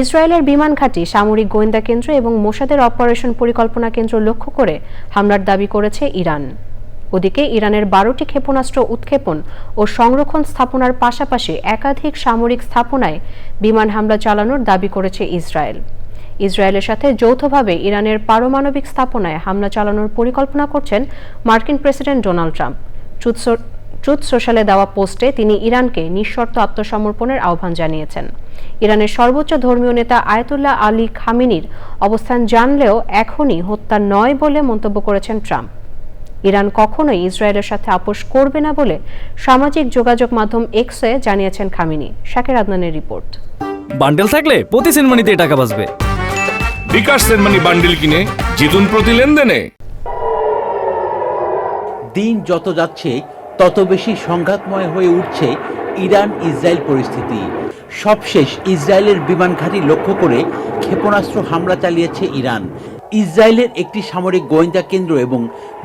ইসরায়েলের বিমান ঘাঁটি সামরিক গোয়েন্দা কেন্দ্র এবং মোসাদের অপারেশন পরিকল্পনা কেন্দ্র লক্ষ্য করে হামলার দাবি করেছে ইরান। ওদিকে ইরানের বারোটি ক্ষেপণাস্ত্র উৎক্ষেপণ ও সংরক্ষণ স্থাপনার পাশাপাশি একাধিক সামরিক স্থাপনায় বিমান হামলা চালানোর দাবি করেছে ইসরায়েল। ইসরায়েলের সাথে যৌথভাবে ইরানের পারমাণবিক স্থাপনায় হামলা চালানোর পরিকল্পনা করছেন মার্কিন প্রেসিডেন্ট ডোনাল্ড ট্রাম্প। ট্রুথ সোশ্যালে দেওয়া পোস্টে তিনি ইরানকে নিঃশর্ত আত্মসমর্পণের আহ্বান জানিয়েছেন। ইরানের সর্বোচ্চ ধর্মীয় নেতা আয়াতুল্লাহ আলী খামিনির অবস্থান জানলেও এখনই হত্যা নয় বলে মন্তব্য করেছেন ট্রাম্প। ইরান কখনোই ইসরায়েলের সাথে আপোষ করবে না বলে সামাজিক যোগাযোগ মাধ্যম এক্সে জানিয়েছেন খামিনি। শাকের আদনানের রিপোর্ট। বান্ডেল থাকলে প্রতি সিনেমানিতে টাকা বাঁচবে। বিকাশ সেনমানি বান্ডিল কিনে জিতুন প্রতি লেনদেনে। দিন যত যাচ্ছে তত বেশি সংঘাতময় হয়ে উঠছে ইরান ইসরায়েল পরিস্থিতি। সবশেষ ইসরায়েলের বিমান ঘাঁটি লক্ষ্য করে ক্ষেপণাস্ত্র হামলা চালিয়েছে ইরান। ইসরায়েলের একটি সামরিক গোয়েন্দা কেন্দ্র এবং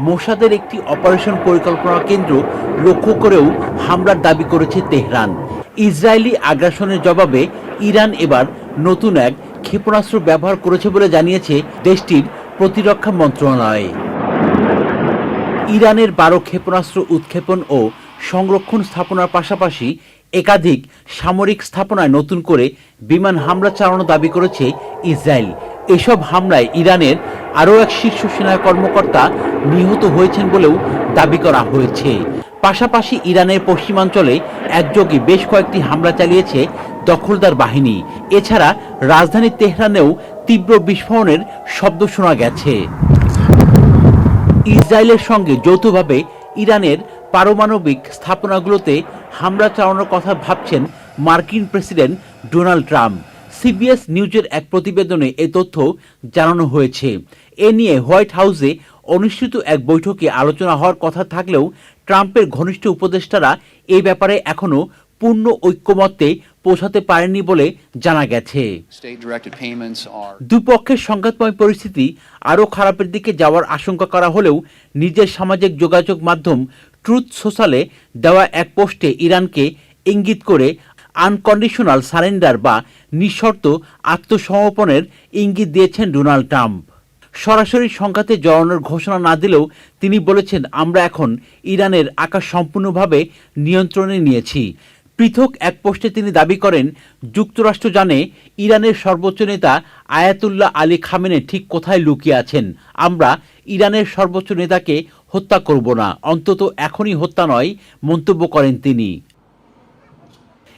মোসাদের একটি অপারেশন পরিকল্পনা কেন্দ্র লক্ষ্য করেও হামলার দাবি করেছে তেহরান। ইসরায়েলি আগ্রাসনের জবাবে ইরান এবার নতুন এক ক্ষেপণাস্ত্র ব্যবহার করেছে বলে জানিয়েছে দেশটির প্রতিরক্ষা মন্ত্রণালয়। ইরানের বারো ক্ষেপণাস্ত্র উৎক্ষেপণ ও সংরক্ষণ স্থাপনার পাশাপাশি একাধিক সামরিক স্থাপনায় নতুন করে বিমান হামলা চালানো দাবি করেছে ইসরায়েল। এসব হামলায় ইরানের আরও এক শীর্ষ সেনা কর্মকর্তা নিহত হয়েছেন বলেও দাবি করা হয়েছে। পাশাপাশি ইরানের পশ্চিমাঞ্চলে একযোগে বেশ কয়েকটি হামলা চালিয়েছে দখলদার বাহিনী। এছাড়া রাজধানী তেহরানেও তীব্র বিস্ফোরণের শব্দ শোনা গেছে। ইসরায়েলের সঙ্গে যৌথভাবে ইরানের পারমাণবিক স্থাপনাগুলোতে হামলা চালানোর কথা ভাবছেন মার্কিন প্রেসিডেন্ট ডোনাল্ড ট্রাম্প। সিবিএস নিউজের এক প্রতিবেদনে এ তথ্য জানানো হয়েছে। এ নিয়ে হোয়াইট হাউসে অনুষ্ঠিত এক বৈঠকে আলোচনা হওয়ার কথা থাকলেও ট্রাম্পের ঘনিষ্ঠ উপদেষ্টারা এই ব্যাপারে এখনও পূর্ণ ঐক্যমত্যে পৌঁছাতে পারেননি বলে জানা গেছে। দুপক্ষের সংঘাতময় পরিস্থিতি আরও খারাপের দিকে যাওয়ার আশঙ্কা করা হলেও নিজের সামাজিক যোগাযোগ মাধ্যম ট্রুথ সোশ্যালে দেওয়া এক পোস্টে ইরানকে ইঙ্গিত করে আনকন্ডিশনাল সারেন্ডার বা নিঃশর্ত আত্মসমর্পণের ইঙ্গিত দিয়েছেন ডোনাল্ড ট্রাম্প। সরাসরি সংঘাতে জড়ানোর ঘোষণা না দিলেও তিনি বলেছেন আমরা এখন ইরানের আকাশ সম্পূর্ণভাবে নিয়ন্ত্রণে নিয়েছি। পৃথক এক পোস্টে তিনি দাবি করেন, যুক্তরাষ্ট্র জানে ইরানের সর্বোচ্চ নেতা আয়াতুল্লাহ আলী খামেনে ঠিক কোথায় লুকিয়ে আছেন। আমরা ইরানের সর্বোচ্চ নেতাকে হত্যা করব না, অন্তত এখনই হত্যা নয়, মন্তব্য করেন তিনি।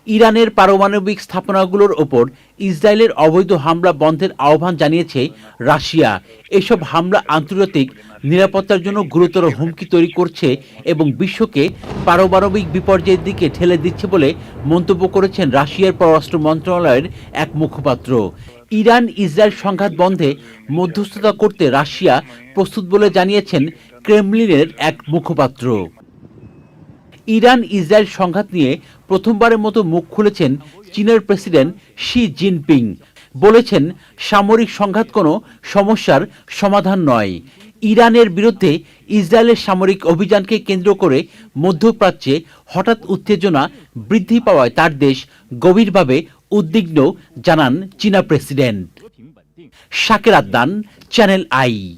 ইরানের পারমাণবিক স্থাপনাগুলোর ওপর ইসরায়েলের অবৈধ হামলা বন্ধের আহ্বান জানিয়েছে রাশিয়া। এসব হামলা আন্তর্জাতিক নিরাপত্তার জন্য গুরুতর হুমকি তৈরি করছে এবং বিশ্বকে পারমাণবিক বিপর্যয়ের দিকে ঠেলে দিচ্ছে বলে মন্তব্য করেছেন রাশিয়ার পররাষ্ট্র মন্ত্রণালয়ের এক মুখপাত্র। ইরান ইসরায়েল সংঘাত বন্ধে মধ্যস্থতা করতে রাশিয়া প্রস্তুত বলে জানিয়েছেন ক্রেমলিনের এক মুখপাত্র। ইরান ইসরায়েল সংঘাত নিয়ে প্রথমবারের মতো মুখ খুলেছেন চীনের প্রেসিডেন্ট শি জিনপিং। বলেছেন, সামরিক সংঘাত কোনো সমস্যার সমাধান নয়। ইরানের বিরুদ্ধে ইসরায়েলের সামরিক অভিযানকে কেন্দ্র করে মধ্যপ্রাচ্যে হঠাৎ উত্তেজনা বৃদ্ধি পাওয়ায় তার দেশ গভীরভাবে উদ্বিগ্ন, জানান চীনা প্রেসিডেন্ট। শাকের আদান, চ্যানেল আই।